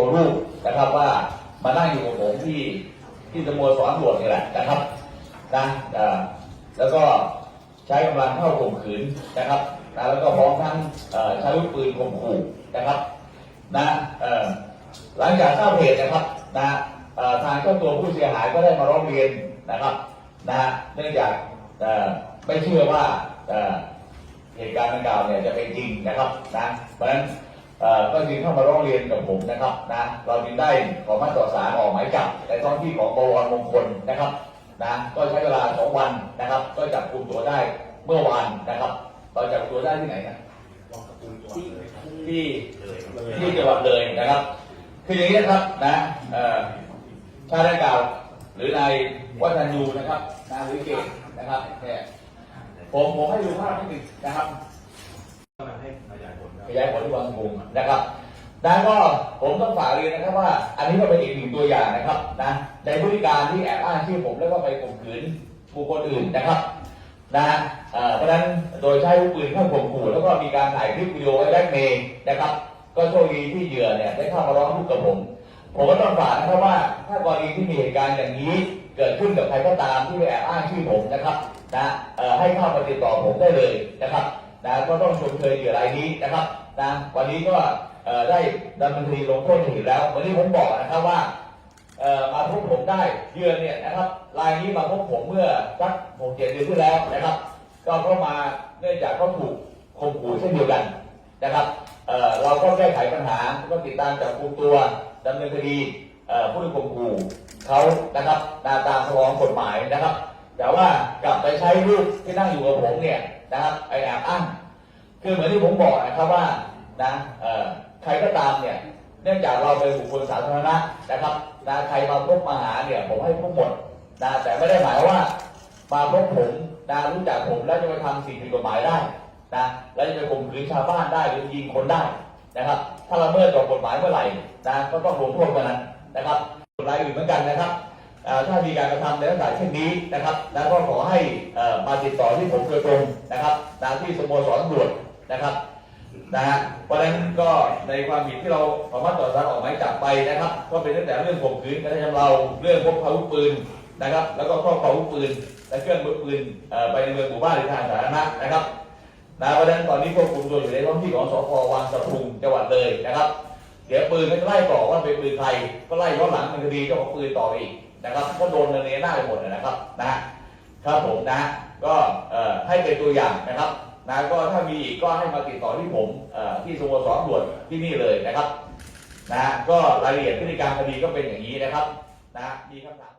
ว์รูปนะครับว่ามานั่งอยู่กับผมที่ที่สโมสรตำรวจนี่แหละนะครับนะแล้วก็ใช้กำลังเข้าข่มขืนนะครับนะแล้วก็พร้อมทั้งใช้อาวุธปืนข่มขู่นะครับนะหลังจากทราบเหตุนะครับนะทางเจ้าตัวผู้เสียหายก็ได้มาร้องเรียนนะครับนะเนื่องจากไม่เชื่อว่าเหตุการณ์ดังกล่าวเนี่ยจะเป็นจริงนะครับนะเพราะฉะนั้น ก็จึงเข้ามาร้องเรียนกับผมนะครับนะเราจึงได้ขอมาต่อสารออกหมายจับในท้องที่ของบวรมงคลนะครับนะก็ใช้เวลาสองวันนะครับ ก็จับกลุ่มตัวได้เมื่อวานนะครับเราจับตัวได้ที่ไหนนะที่ที่จังหวัดเลยนะครับ คืออย่างนี้นะครับนะเอ่อชาติดังกล่าวหรือนายวัฒนยูนะครับนายวิเกตนะครับเนี่ยผมผมให้ดูภาพนิดหนึงนะครับ ให้ขยายผลครับขยายผลที่วังมุงนะครับดังนั้นก็ผมต้องฝากเรียนนะครับว่า อันนี้ก็เป็นอีกหนึ่งตัวอย่างนะครับนะในพฤติการที่แอบอ้างชื่อผมแล้วก็ไปข่มขืนบุคคลอื่นนะครับนะเพราะฉะนั้นโดยใช้อาวุธปืนเข้าข่มขู่แล้วก็มีการถ่ายคลิปวิดีโอไว้แบล็กเมย์นะครับ ก็โชคดีที่เหยื่อเนี่ยได้เข้ามาร้องทุกข์กับผม ผมก็ต้องฝากนะครับว่าถ้ากรณีที่มีเหตุการณ์อย่างนี้เกิดขึ้นกับใครก็ตามที่ไปแอบอ้างชื่อผมนะครับนะให้เข้ามาติดต่อผมได้เลยนะครับ นะก็ต้องชมเชยเหยื่อรายนี้นะครับนะวันนี้ก็ได้ดำเนินคดีลงโทษถึงแล้ววันนี้ผมบอกนะครับว่ามาพบผมได้เยื่อเนี่ยนะครับรายนี้มาพบผมเมื่อสักหกเจ็ดเดือนที่แล้วนะครับ ก็เข้ามาเนื่องจากเขาถูกข่มขู่เช่นเดียวกันนะครับเเราก็แก้ไขปัญหาก็ติดตามจับกุมตัวดำเนินคดีผู้ถูกข่มขู่เขานะครับตามตามคองกฎหมายนะครับ แต่ว่ากลับไปใช้รูปที่นั่งอยู่กับผมเนี่ย นะครับไอแอบอ้างคือเหมือนที่ผมบอกนะครับว่านะเอ่อใครก็ตามเนี่ยเนื่องจากเราเป็นบุคคลสาธารณะนะครับนะใครมาพบมาหาเนี่ยผมให้พบหมดนะแต่ไม่ได้หมายว่ามาพบผมนะรู้จักผมแล้วจะไปทำสิ่งผิดกฎหมายได้นะแล้วจะไปข่มขืนชาวบ้านได้หรือยิงคนได้นะครับ ถ้าละเมิดต่อกฎหมายเมื่อไหร่นะก็ต้องลงโทษกันนั้นนะครับรายอื่นเหมือนกันนะครับ ถ้ามีการกระทำในลักษณะเช่นนี้นะครับ แล้วก็ขอให้มาติดต่อที่ผมโดยตรงนะครับตามที่สโมสรตำรวจนะครับนะฮะเพราะฉะนั้นก็ในความผิดที่เราขอมารถต่อสารออกหมายจับไปนะครับ ก็เป็นตั้งแต่เรื่องข่มขืนกระทำชำเราเรื่องพกพาอาวุธปืนนะครับ แล้วก็ครอบครองอาวุธปืนและเครื่องมือปืนไปในเมืองหมู่บ้านหรือทางสาธารณะนะครับนะเพราะฉะนั้นตอนนี้ควบคุมตัวอยู่ในท้องที่ของสพวังสะพุงจังหวัดเลยนะครับ เดี๋ยวปืนก็จะไล่ต่อว่าเป็นปืนใครก็ไล่ย้อนหลังเป็นคดีเจ้าของปืนต่ออีก นะครับก็โดนเนรหน้าไปหมดนะครับนะนะครับผมนะก็ให้เป็นตัวอย่างนะครับนะก็ถ้ามีอีกก็ให้มาติดต่อที่ผมที่สโมสรตรวจที่นี่เลยนะครับนะก็รายละเอียดพฤติการคดีก็เป็นอย่างนี้นะครับนะมีคำถาม